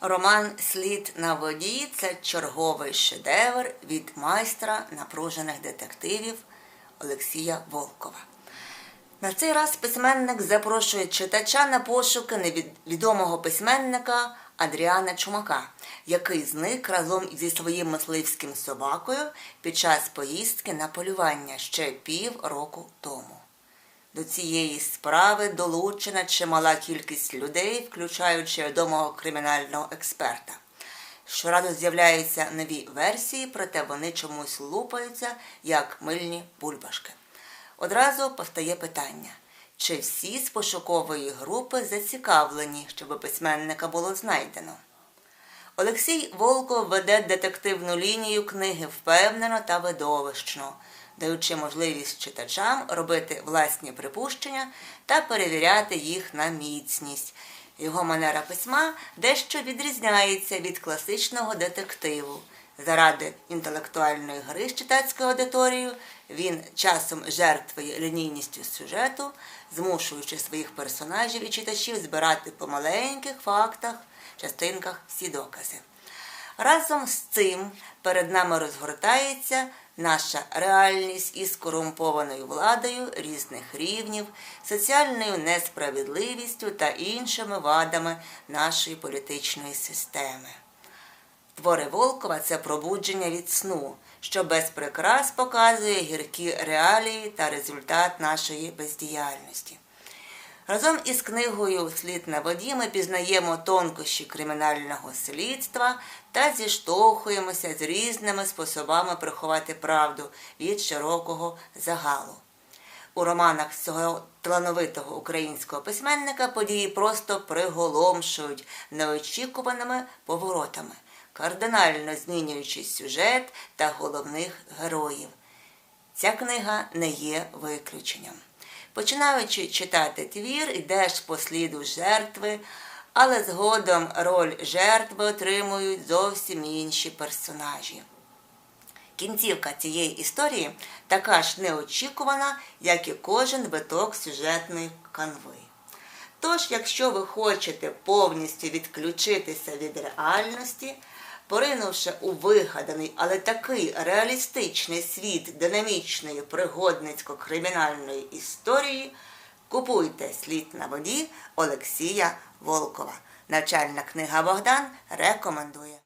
Роман Слід на воді це черговий шедевр від майстра напружених детективів Олексія Волкова. На цей раз письменник запрошує читача на пошуки невідомого письменника Адріана Чумака, який зник разом зі своїм мисливським собакою під час поїздки на полювання ще пів року тому. До цієї справи долучена чимала кількість людей, включаючи відомого кримінального експерта. Щоразу з'являються нові версії, проте вони чомусь лупаються, як мильні бульбашки. Одразу постає питання, чи всі з пошукової групи зацікавлені, щоб письменника було знайдено. Олексій Волков веде детективну лінію книги впевнено та видовищно, даючи можливість читачам робити власні припущення та перевіряти їх на міцність. Його манера письма дещо відрізняється від класичного детективу. Заради інтелектуальної гри з читацькою аудиторією він часом жертвує лінійністю сюжету, змушуючи своїх персонажів і читачів збирати по маленьких фактах, частинках всі докази. Разом з цим перед нами розгортається наша реальність із корумпованою владою різних рівнів, соціальною несправедливістю та іншими вадами нашої політичної системи. Твори Волкова це пробудження від сну, що без прикрас показує гіркі реалії та результат нашої бездіяльності. Разом із книгою Слід на воді ми пізнаємо тонкощі кримінального слідства та зіштовхуємося з різними способами приховати правду від широкого загалу. У романах цього талановитого українського письменника події просто приголомшують неочікуваними поворотами, кардинально змінюючи сюжет та головних героїв. Ця книга не є виключенням. Починаючи читати твір, йдеш по сліду жертви, але згодом роль жертви отримують зовсім інші персонажі. Кінцівка цієї історії така ж неочікувана, як і кожен виток сюжетної канви. Тож, якщо ви хочете повністю відключитися від реальності, поринувши у вигаданий, але такий реалістичний світ динамічної пригодницько-кримінальної історії, купуйте слід на воді Олексія Волкова. Навчальна книга Богдан рекомендує.